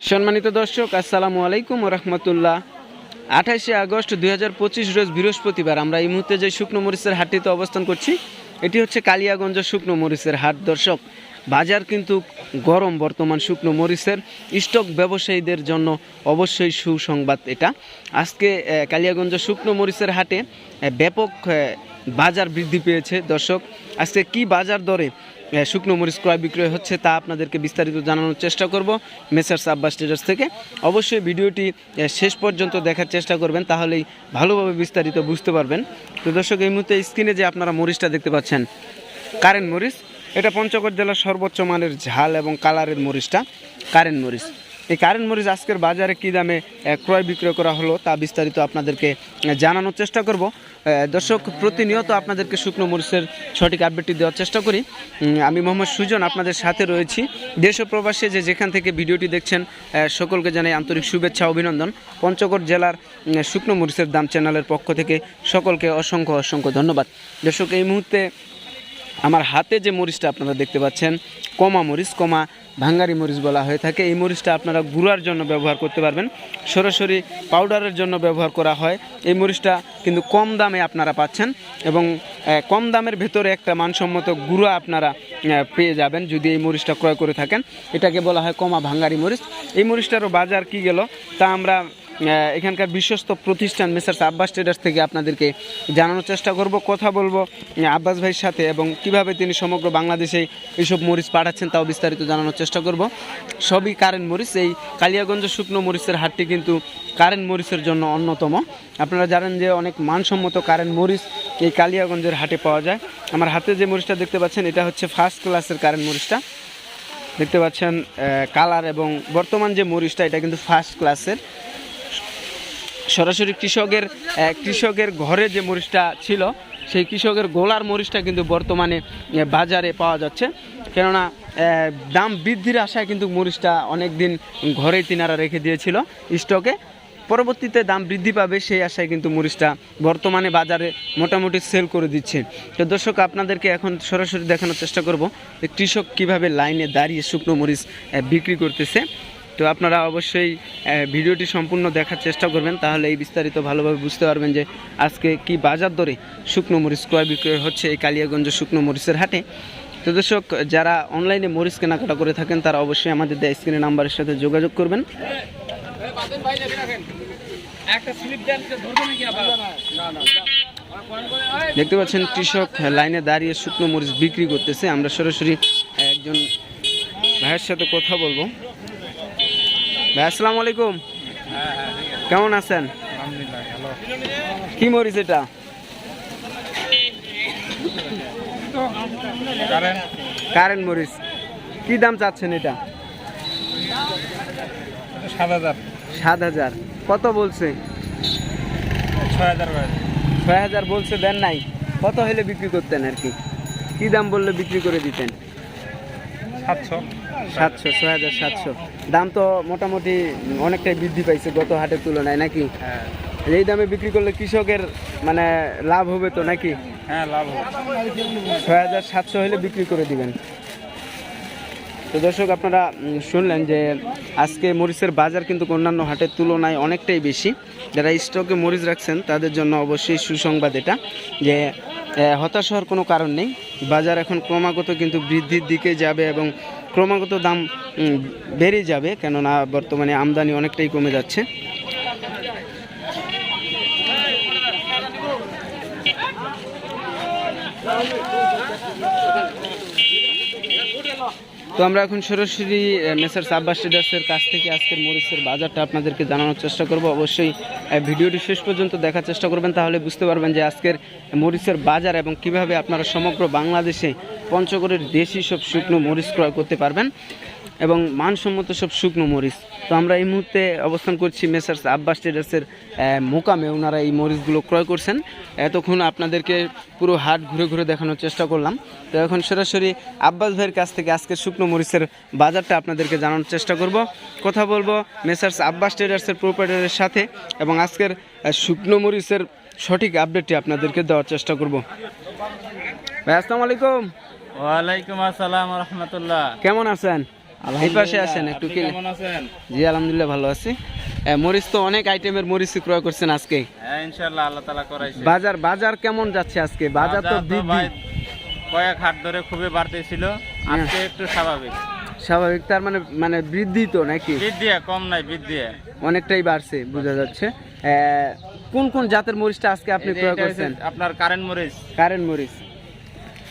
সম্মানিত দর্শক, আসসালামু আলাইকুম রহমতুল্লাহ। আঠাশে আগস্ট দুই হাজার পঁচিশ রোজ বৃহস্পতিবার আমরা এই মুহূর্তে যে শুকনো মরিচের হাটটিতে অবস্থান করছি, এটি হচ্ছে কালিয়াগঞ্জ শুকনো মরিচের হাট। দর্শক বাজার কিন্তু গরম বর্তমান শুকনো মরিচের স্টক ব্যবসায়ীদের জন্য অবশ্যই সুসংবাদ এটা। আজকে কালিয়াগঞ্জ শুকনো মরিচের হাটে ব্যাপক বাজার বৃদ্ধি পেয়েছে। দর্শক, আজকে কি বাজার দরে শুকনো মরিচ ক্রয় বিক্রয় হচ্ছে তা আপনাদেরকে বিস্তারিত জানানোর চেষ্টা করব মেসার্স আব্বাস ট্রেডার্স থেকে। অবশ্যই ভিডিওটি শেষ পর্যন্ত দেখার চেষ্টা করবেন, তাহলেই ভালোভাবে বিস্তারিত বুঝতে পারবেন। তো দর্শক, এই মুহূর্তে স্ক্রিনে যে আপনারা মরিচটা দেখতে পাচ্ছেন কারেন্ট মরিচ এটা পঞ্চগড় জেলার সর্বোচ্চ মানের ঝাল এবং কালারের মরিচটা কারেন্ট মরিচ। এই কারেন্ট মরিচ আজকের বাজারে কী দামে ক্রয় বিক্রয় করা হলো তা বিস্তারিত আপনাদেরকে জানানোর চেষ্টা করব। দর্শক, প্রতিনিয়ত আপনাদেরকে শুকনো মরিচের সঠিক আপডেটটি দেওয়ার চেষ্টা করি। আমি মোহাম্মদ সুজন আপনাদের সাথে রয়েছি। দেশ প্রবাসে যে যেখান থেকে ভিডিওটি দেখছেন সকলকে জানাই আন্তরিক শুভেচ্ছা, অভিনন্দন। পঞ্চগড় জেলার শুকনো মরিচের দাম চ্যানেলের পক্ষ থেকে সকলকে অসংখ্য অসংখ্য ধন্যবাদ। দর্শক, এই মুহূর্তে আমার হাতে যে মরিচটা আপনারা দেখতে পাচ্ছেন, কমা মরিচ, কমা ভাঙ্গারি মরিচ বলা হয়ে থাকে। এই মরিচটা আপনারা গুঁড়ার জন্য ব্যবহার করতে পারবেন। সরাসরি পাউডারের জন্য ব্যবহার করা হয়। এই মরিচটা কিন্তু কম দামে আপনারা পাচ্ছেন এবং কম দামের ভেতরে একটা মানসম্মত গুঁড়া আপনারা পেয়ে যাবেন যদি এই মরিচটা ক্রয় করে থাকেন। এটাকে বলা হয় কমা ভাঙ্গারি মরিচ। এই মরিচটারও বাজার কি গেল? তা আমরা এখানকার বিশ্বস্ত প্রতিষ্ঠান মেসার্স আব্বাস ট্রেডার্স থেকে আপনাদেরকে জানানোর চেষ্টা করব, কথা বলব আব্বাস ভাইয়ের সাথে এবং কীভাবে তিনি সমগ্র বাংলাদেশে এইসব মরিচ পাঠাচ্ছেন তাও বিস্তারিত জানানোর চেষ্টা করব। সবই কারেন্ট মরিচ, এই কালিয়াগঞ্জ শুকনো মরিচের হাটটি কিন্তু কারেন্ট মরিচের জন্য অন্যতম। আপনারা জানেন যে অনেক মানসম্মত কারেন্ট মরিচ এই কালিয়াগঞ্জের হাটে পাওয়া যায়। আমার হাতে যে মরিচটা দেখতে পাচ্ছেন, এটা হচ্ছে ফার্স্ট ক্লাসের কারেন্ট মরিচটা। দেখতে পাচ্ছেন কালার এবং বর্তমান যে মরিচটা, এটা কিন্তু ফার্স্ট ক্লাসের সরাসরি কৃষকের কৃষকের ঘরে যে মরিচটা ছিল, সেই কৃষকের গোলার মরিচটা কিন্তু বর্তমানে বাজারে পাওয়া যাচ্ছে। কেননা দাম বৃদ্ধির আশায় কিন্তু মরিচটা অনেক দিন ঘরেই তিনারা রেখে দিয়েছিল স্টকে। পরবর্তীতে দাম বৃদ্ধি পাবে সেই আশায় কিন্তু মরিচটা বর্তমানে বাজারে মোটামুটি সেল করে দিচ্ছে। তো দর্শক, আপনাদেরকে এখন সরাসরি দেখানোর চেষ্টা করব যে কৃষক কীভাবে লাইনে দাঁড়িয়ে শুকনো মরিচ বিক্রি করতেছে। তো আপনারা অবশ্যই ভিডিওটি সম্পূর্ণ দেখার চেষ্টা করবেন তাহলে এই বিস্তারিত ভালোভাবে বুঝতে পারবেন যে আজকে কি বাজার দরে শুকনো মরিচ ক্রয় বিক্রয় হচ্ছে এই কালিয়াগঞ্জ শুকনো মরিচের হাটে। তো দর্শক যারা অনলাইনে মরিচ কেনাকাটা করে থাকেন তারা অবশ্যই আমাদের দেয় স্ক্রিনের নাম্বারের সাথে যোগাযোগ করবেন। দেখতে পাচ্ছেন কৃষক লাইনে দাঁড়িয়ে শুকনো মরিচ বিক্রি করতেছে। আমরা সরাসরি একজন ভাইয়ের সাথে কথা বলব। আসসালামু আলাইকুম। কেমন আছেন? কি মরিচ এটা? কারেন্ট মরিচ। কি দাম চাচ্ছেন এটা? সাত হাজার। কত বলছে? ছয় হাজার বলছে, দেন নাই। কত হলে বিক্রি করতেন আর কি? কি দাম বললে বিক্রি করে দিতেন? সাতশো। সাতশো ছয় হাজার সাতশো। দাম তো মোটামুটি অনেকটাই বৃদ্ধি পাইছে গত হাটের তুলনায় নাকি? হ্যাঁ। এই দামে বিক্রি করলে কৃষকের মানে লাভ হবে তো নাকি? হ্যাঁ লাভ হবে। ছয় হাজার সাতশো হলে বিক্রি করে দিবেন। তো দর্শক আপনারা শুনলেন যে আজকে মরিচের বাজার কিন্তু অন্যান্য হাটের তুলনায় অনেকটাই বেশি। যারা স্টকে মরিচ রাখছেন তাদের জন্য অবশ্যই সুসংবাদ এটা যে হতাশ হওয়ার কোনো কারণ নেই। বাজার এখন ক্রমাগত কিন্তু বৃদ্ধির দিকে যাবে এবং ক্রমাগত দাম বেড়ে যাবে, কেননা বর্তমানে আমদানি অনেকটাই কমে যাচ্ছে। তো আমরা এখন সরাসরি মেসার আব্বাস ট্রেডার্সের কাছ থেকে আজকের মরিচের বাজারটা আপনাদেরকে জানানোর চেষ্টা করব। অবশ্যই ভিডিওটি শেষ পর্যন্ত দেখার চেষ্টা করবেন, তাহলে বুঝতে পারবেন যে আজকের মরিচের বাজার এবং কীভাবে আপনারা সমগ্র বাংলাদেশে পঞ্চগড়ের দেশি সব শুকনো মরিচ ক্রয় করতে পারবেন। এবং মানসম্মত সব শুকনো মরিচ। তো আমরা এই মুহূর্তে অবস্থান করছি মেসার্স আব্বাস ট্রেডার্সের মোকামে। ওনারা এই মরিচগুলো ক্রয় করছেন। এতক্ষণ আপনাদেরকে পুরো হাট ঘুরে ঘুরে দেখানোর চেষ্টা করলাম। তো এখন সরাসরি আব্বাস ভাইয়ের কাছ থেকে আজকের শুকনো মরিচের বাজারটা আপনাদেরকে জানানোর চেষ্টা করব। কথা বলব মেসার্স আব্বাস ট্রেডার্সের প্রোপারেটারের সাথে এবং আজকের শুকনো মরিচের সঠিক আপডেটটি আপনাদেরকে দেওয়ার চেষ্টা করব। ভাই আসসালামু আলাইকুম। ওয়ালাইকুম আসসালাম রহমতুল্লাহ। কেমন আছেন? এই পাশে আসেন একটু কিনে আছেন? জি আলহামদুলিল্লাহ ভালো আছি। মরিচ তো অনেক আইটেমের মরিচ ক্রয় করছেন আজকে। হ্যাঁ ইনশাআল্লাহ আল্লাহ তাআলা করাইছে। বাজার বাজার কেমন যাচ্ছে আজকে? বাজার তো কয়েক হাট ধরে খুবই বাড়তেছিল। আজকে একটু স্বাভাবিক। স্বাভাবিক তার মানে মানে বৃদ্ধি তো নাকি? বৃদ্ধি কম নাই বৃদ্ধি অনেকটাই বাড়ছে বোঝা যাচ্ছে। কোন কোন জাতের মরিচটা আজকে আপনি ক্রয় করছেন? আপনার কারেন্ট মরিচ। কারেন্ট মরিচ এই- ফার্স্ট কোয়ালিটি কারেন্ট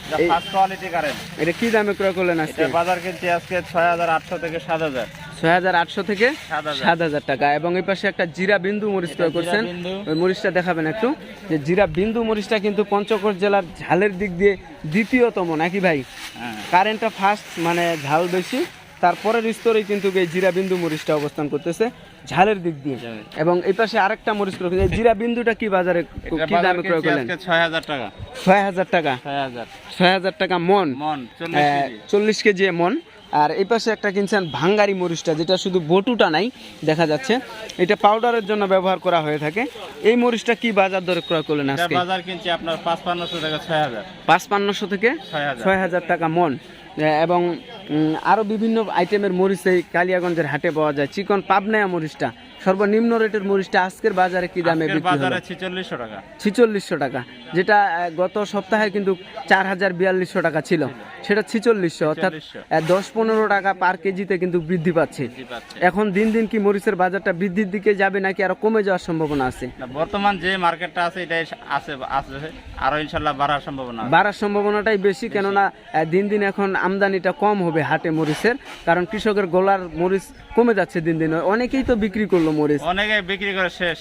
এটা কি দামে ক্রয় করলেন আজকে? বাজার কিনছি আজকে ছয় হাজার আটশো থেকে সাত হাজার। ছয় হাজার আটশো থেকে সাত হাজার। টাকা। এবং এই পাশে একটা জিরা বিন্দু মরিচ ক্রয় করছেন। ওই মরিচটা দেখাবেন একটু। যে জিরা বিন্দু মরিচটা কিন্তু পঞ্চগড় জেলার ঝালের দিক দিয়ে দ্বিতীয়তম নাকি ভাই? হ্যাঁ। কারেন্টটা ফার্স্ট মানে ঝাল বেশি। তারপরের স্তরেই কিন্তু এই জিরা বিন্দু মরিচটা অবস্থান করতেছে ঝালের দিক দিয়ে। এবং এই পাশে আরেকটা মরিচ ক্রয় করছেন। এই জিরা বিন্দুটা কি বাজারে কি দামে ক্রয় করলেন? ছয় হাজার টাকা। ছয় হাজার টাকা? ছয় হাজার। টাকা মন? মন চল্লিশ কেজি। মন। আর এই পাশে একটা কিনছেন ভাঙ্গারি মরিচটা যেটা শুধু বটুটা নাই দেখা যাচ্ছে। এটা পাউডারের জন্য ব্যবহার করা হয়ে থাকে। এই মরিচটা কি বাজার দরে ক্রয় করলেন আজকে? বাজার কিনছি আপনার পাঁচ পান্নশো টাকা ছয় হাজার। পাঁচ পান্নশো থেকে ছয় হাজার টাকা মন। এবং আরও বিভিন্ন আইটেমের মরিচ এই কালিয়াগঞ্জের হাটে পাওয়া যায়। চিকন পাবনায়া মরিচটা। সর্বনিম্ন রেটের মরিচটা আজকের বাজারে কি দামে বিক্রি বাজারে ছিচল্লিশশো টাকা। ছিচল্লিশশো টাকা যেটা গত সপ্তাহে কিন্তু চার হাজার বিয়াল্লিশশো টাকা ছিল। সেটা ছিচল্লিশশো অর্থাৎ 4600 আহ, দশ পনেরো টাকা পার কেজিতে কিন্তু বৃদ্ধি পাচ্ছে। এখন দিন দিন কি মরিচের বাজারটা বৃদ্ধির দিকে যাবে নাকি আরও কমে যাওয়ার সম্ভাবনা আছে? বর্তমান যে মার্কেটটা আছে এটাই আছে আছে আরও ইনশাল্লাহ বাড়ার সম্ভাবনা আছে। বাড়ার সম্ভাবনাটাই বেশি কেননা দিন দিন এখন আমদানিটা কম হবে হাটে মরিচের কারণ কৃষকের গোলার মরিচ কমে যাচ্ছে দিন দিন। অনেকেই তো বিক্রি করল মরিচ? অনেকে বিক্রি করে শেষ।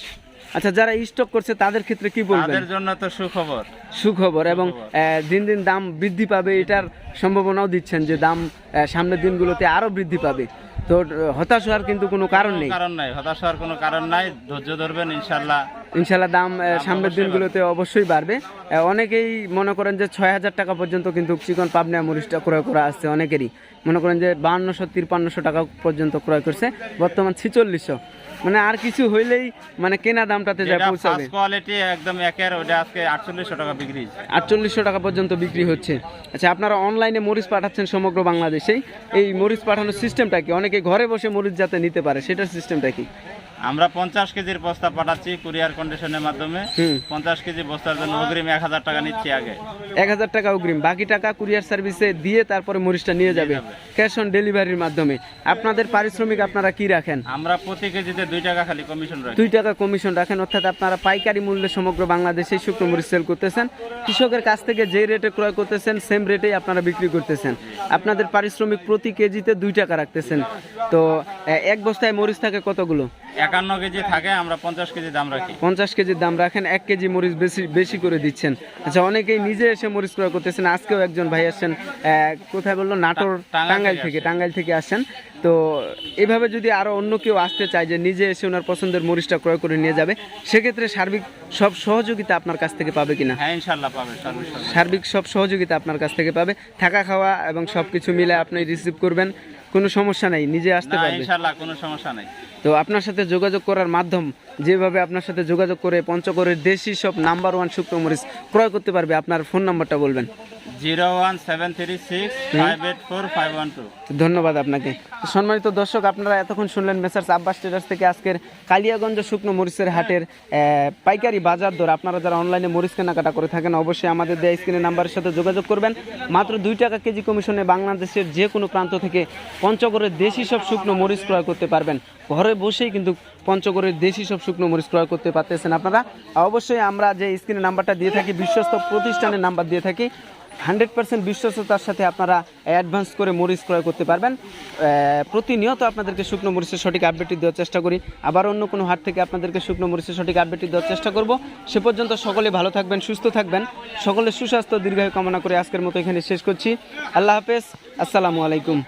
আচ্ছা যারা স্টক করছে তাদের ক্ষেত্রে কি বলবেন? তাদের জন্য তো সুখবর। সুখবর এবং দিন দিন দাম বৃদ্ধি পাবে এটার সম্ভাবনাও দিচ্ছেন যে দাম সামনের দিনগুলোতে আরও বৃদ্ধি পাবে। তো হতাশ হওয়ার কিন্তু কোনো কারণ নেই? কারণ নাই। হতাশ হওয়ার কোনো কারণ নাই। ধৈর্য ধরবেন ইনশাল্লাহ ইনশাল্লাহ দাম সামনের দিনগুলোতে অবশ্যই বাড়বে। অনেকেই মনে করেন যে ছয় হাজার টাকা পর্যন্ত কিন্তু চিকন পাবনা মরিচটা ক্রয় করা আসছে অনেকেরই। মনে করেন যে বাহান্নশো তিরপান্নশো টাকা পর্যন্ত ক্রয় করছে। বর্তমান ছিচল্লিশশো। মানে আর কিছু হইলেই মানে কেনা দামটাতে যায় যেটা পৌঁছাবে। কোয়ালিটি একদম একের ওটা আজকে আটচল্লিশশো টাকা বিক্রি। আটচল্লিশশো টাকা পর্যন্ত বিক্রি হচ্ছে। আচ্ছা আপনারা অনলাইনে মরিচ পাঠাচ্ছেন সমগ্র বাংলাদেশে এই মরিচ পাঠানোর সিস্টেমটা কি? অনেকে ঘরে বসে মরিচ যাতে নিতে পারে সেটার সিস্টেমটা কি? আমরা পঞ্চাশ কেজির বস্তা পাঠাচ্ছি কুরিয়ার কন্ডিশনের মাধ্যমে। পঞ্চাশ কেজি বস্তার জন্য অগ্রিম এক হাজার টাকা নিচ্ছি আগে। এক হাজার টাকা অগ্রিম। বাকি টাকা কুরিয়ার সার্ভিসে দিয়ে তারপরে মরিচটা নিয়ে যাবে। ক্যাশ অন ডেলিভারির মাধ্যমে। আপনাদের পারিশ্রমিক আপনারা কি রাখেন? আমরা প্রতি কেজিতে দুই টাকা খালি কমিশন রাখি। দুই টাকা কমিশন রাখেন। অর্থাৎ আপনারা পাইকারি মূল্যে সমগ্র বাংলাদেশে শুকনো মরিচ সেল করতেছেন। কৃষকের কাছ থেকে যে রেটে ক্রয় করতেছেন সেম রেটেই আপনারা বিক্রি করতেছেন। আপনাদের পারিশ্রমিক প্রতি কেজিতে দুই টাকা রাখতেছেন। তো এক বস্তায় মরিচ থাকে কতগুলো? একান্ন কেজি থাকে আমরা পঞ্চাশ কেজি দাম রাখি। পঞ্চাশ কেজির দাম রাখেন এক কেজি মরিচ বেশি বেশি করে দিচ্ছেন। আচ্ছা অনেকেই নিজে এসে মরিচ ক্রয় করতেছেন আজকেও একজন ভাই আসছেন কোথায় বলল? নাটোর টাঙ্গাইল থেকে টাঙ্গাইল থেকে আসছেন। তো এভাবে যদি আরও অন্য কেউ আসতে চায় যে নিজে এসে ওনার পছন্দের মরিচটা ক্রয় করে নিয়ে যাবে সেক্ষেত্রে সার্বিক সব সহযোগিতা আপনার কাছ থেকে পাবে কিনা? হ্যাঁ ইনশাল্লাহ পাবে সার্বিক সব সহযোগিতা আপনার কাছ থেকে পাবে। থাকা খাওয়া এবং সব কিছু মিলে আপনি রিসিভ করবেন কোনো সমস্যা নেই নিজে আসতে পারবেন পারবে। ইনশাল্লাহ কোনো সমস্যা নেই। তো আপনার সাথে যোগাযোগ করার মাধ্যম যেভাবে আপনার সাথে যোগাযোগ করে পঞ্চগড়ের দেশি সব নাম্বার ওয়ান শুকনো মরিচ ক্রয় করতে পারবে আপনার ফোন নাম্বারটা বলবেন। Zero one seven three six five eight four five one two. ধন্যবাদ আপনাকে। সম্মানিত দর্শক আপনারা এতক্ষণ শুনলেন মেসার্স আব্বাস ট্রেডার্স থেকে আজকের কালিয়াগঞ্জ শুকনো মরিচের হাটের পাইকারি বাজার দর। আপনারা যারা অনলাইনে মরিচ কেনাকাটা করে থাকেন অবশ্যই আমাদের দেয়া স্ক্রিনের নাম্বারের সাথে যোগাযোগ করবেন। মাত্র দুই টাকা কেজি কমিশনে বাংলাদেশের যে কোনো প্রান্ত থেকে পঞ্চগড়ের দেশি সব শুকনো মরিচ ক্রয় করতে পারবেন। ঘরে বসেই কিন্তু পঞ্চগড়ের দেশি সব শুকনো মরিচ ক্রয় করতে পারতেছেন আপনারা। অবশ্যই আমরা যে স্ক্রিনের নাম্বারটা দিয়ে থাকি, বিশ্বস্ত প্রতিষ্ঠানের নাম্বার দিয়ে থাকি হান্ড্রেড পার্সেন্ট বিশ্বস্ততার সাথে আপনারা অ্যাডভান্স করে মরিচ ক্রয় করতে পারবেন। প্রতিনিয়ত আপনাদেরকে শুকনো মরিচের সঠিক আপডেটটি দেওয়ার চেষ্টা করি। আবার অন্য কোনো হাট থেকে আপনাদেরকে শুকনো মরিচের সঠিক আপডেটটি দেওয়ার চেষ্টা করব। সে পর্যন্ত সকলে ভালো থাকবেন, সুস্থ থাকবেন। সকলে সুস্বাস্থ্য, দীর্ঘায়ু কামনা করে আজকের মতো এখানে শেষ করছি। আল্লাহ হাফেজ, আসসালামু আলাইকুম।